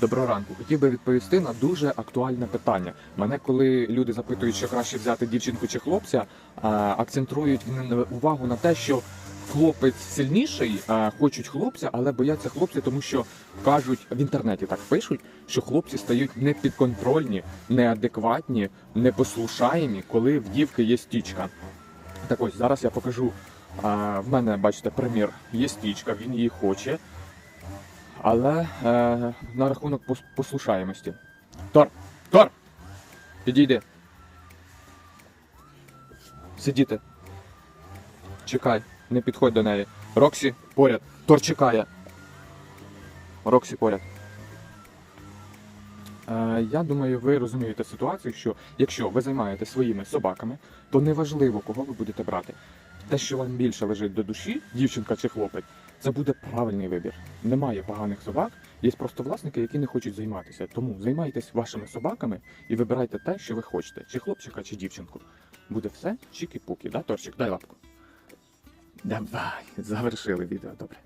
Доброго ранку. Хотів би відповісти на дуже актуальне питання. Мене, коли люди запитують, що краще взяти дівчинку чи хлопця, акцентрують увагу на те, що хлопець сильніший, хочуть хлопця, але бояться хлопця, тому що кажуть в інтернеті так пишуть, що хлопці стають непідконтрольні, неадекватні, непослушаємі, коли в дівки є стічка. Так ось зараз я покажу. В мене, бачите, примір, є стічка, він її хоче. Але е, на рахунок послушаємості. Тор! Тор! Підійди. Сидіти. Чекай, не підходь до неї. Роксі поряд. Тор чекає. Роксі поряд. Е, я думаю, ви розумієте ситуацію, що якщо ви займаєтесь своїми собаками, то неважливо, кого ви будете брати. Те, що вам більше лежить до душі, дівчинка чи хлопець, це буде правильний вибір. Немає поганих собак, є просто власники, які не хочуть займатися. Тому займайтесь вашими собаками і вибирайте те, що ви хочете, чи хлопчика, чи дівчинку. Буде все чікі-пукі, да, Торчик? Дай лапку. Давай, завершили відео, добре.